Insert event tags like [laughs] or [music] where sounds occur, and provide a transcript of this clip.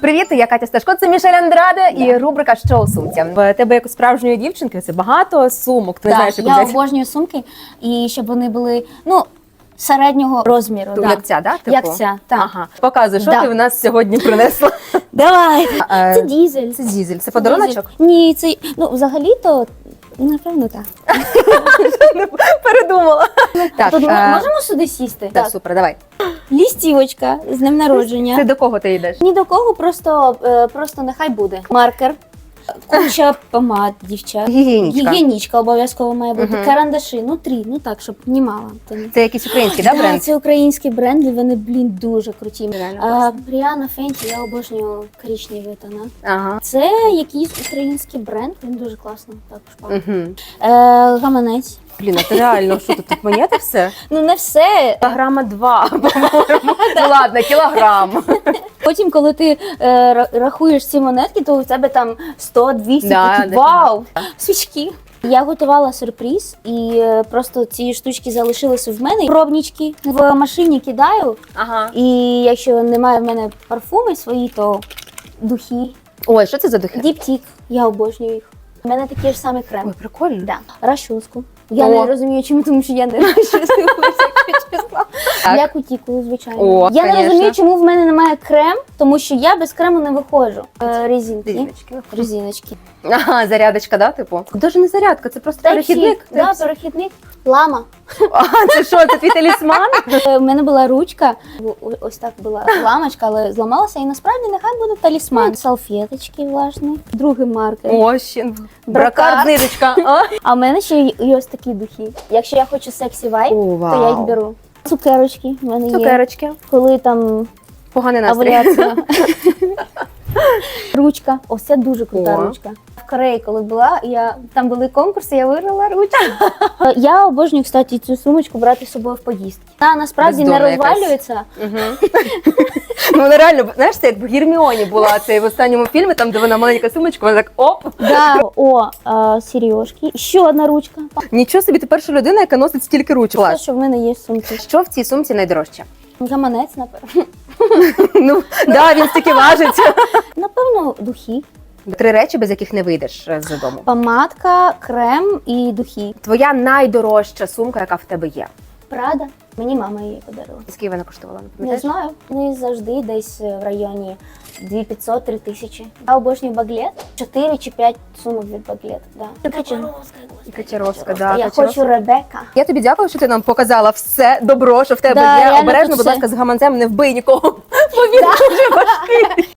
Привіт, я Катя Сташко, це Мішель Андраде і рубрика Що у сумці. В тебе як у справжньої дівчинки це багато сумок. Ти не знаєш, Так, я взяти. обожнюю сумки, і щоб вони були ну, середнього розміру. Да. Як ця, да? Типу? Як ця, так. Ага. Показуй, що Да. ти в нас сьогодні принесла. Давай. [laughs] Е, Це дізель. Це дізель, це подаруночок? Дізель. Ні, це ну взагалі-то. Напевно, так. [laughs] Передумала. Так, Тут ми е, можемо сюди сісти? так, супер, давай. Лістівочка з днем народження. Ти до кого ти йдеш? Ні до кого, просто, е, просто нехай буде. Маркер, куча помад, дівчат. Гігієнічка. Гігієнічка обов'язково має бути. Мгм. Карандаші, ну три, ну так, щоб знімала. Це якийсь український, да, бренд? Це українські бренди, вони, блін, дуже круті. Реально А, класно. Бріана Фенті, я обожнюю коричневий тона. Ага. Це якийсь український бренд, він дуже класно також пахне. Угу. Е, гаманець. Блін, а ти реально, що тут, тут монети все? Ну не все. Кілограма два, по-моєму. Ну ладно, кілограм. Потім, коли ти е, рахуєш ці монетки, то у тебе там 100, 200, Да, такі, вау! Свічки. Я готувала сюрприз, і е, просто ці штучки залишилися в мене. Пробнички в машині кидаю, Ага. і якщо немає в мене парфуми свої, то духи. Ой, що це за духи? Діптік, я обожнюю їх. У мене такий ж самий крем. Ой, прикольно. Да. Розчоску. Я О. не розумію, чому, тому що я не [laughs] розчосуюся. Так. Я кутікулу, звичайно. О, я не розумію, чому в мене немає крем, тому що я без крему не виходжу. Е, Резинки. Резиночки. Резиночки. Ага, зарядочка, да, типу? Даже не зарядка, це просто перехідник. Type-C. Да, перехідник. Лама. А, це що, це твій талісман? [laughs] Е, У мене була ручка, о- о- ось так була ламочка, але зламалася, і насправді нехай буде талісман. Салфеточки влажні, другий маркер. О, ще. Бракар. Бракар, знижечка. А? [laughs] А в мене ще є ось такі духи. Якщо я хочу сексі вайб, О, то я їх беру. Цукерочки в мене є. Цукерочки. Коли там Поганий настрій. [laughs] Ручка. Ось це дуже крута О. ручка. Кореї, коли була, я там були конкурси, я виграла ручку. Е, я обожнюю, кстати, цю сумочку брати з собою в поїздки. Вона насправді не якась. розвалюється. [laughs] Ну, вона реально, знаєш, це як в Герміоні була це в останньому фільмі, там, де вона маленька сумочка, вона так оп. Да. О, е, сережки. Ще одна ручка. Нічого собі, ти перша людина, яка носить стільки ручок. Те, Клас. що в мене є в сумці. Що в цій сумці найдорожче? Гаманець, напевно. [laughs] Ну, да, він стільки важить. Напевно, духи. Три речі, без яких не вийдеш е, з дому. Помадка, крем і духи. Твоя найдорожча сумка, яка в тебе є. Прада. Мені мама її подарила. Скільки вона коштувала? Не Не знаю. Вони завжди десь в районі 2500-3 тисячі. Я обожнюю баглет. 4 чи 5 сумок від баглет. Да. Качаровська, да, Я Качаровська. хочу Ребека. Я тобі дякую, що ти нам показала все добро, що в тебе Да, є. Обережно, будь ласка, з гаманцем не вбий нікого. [laughs] Бо він дуже важкий.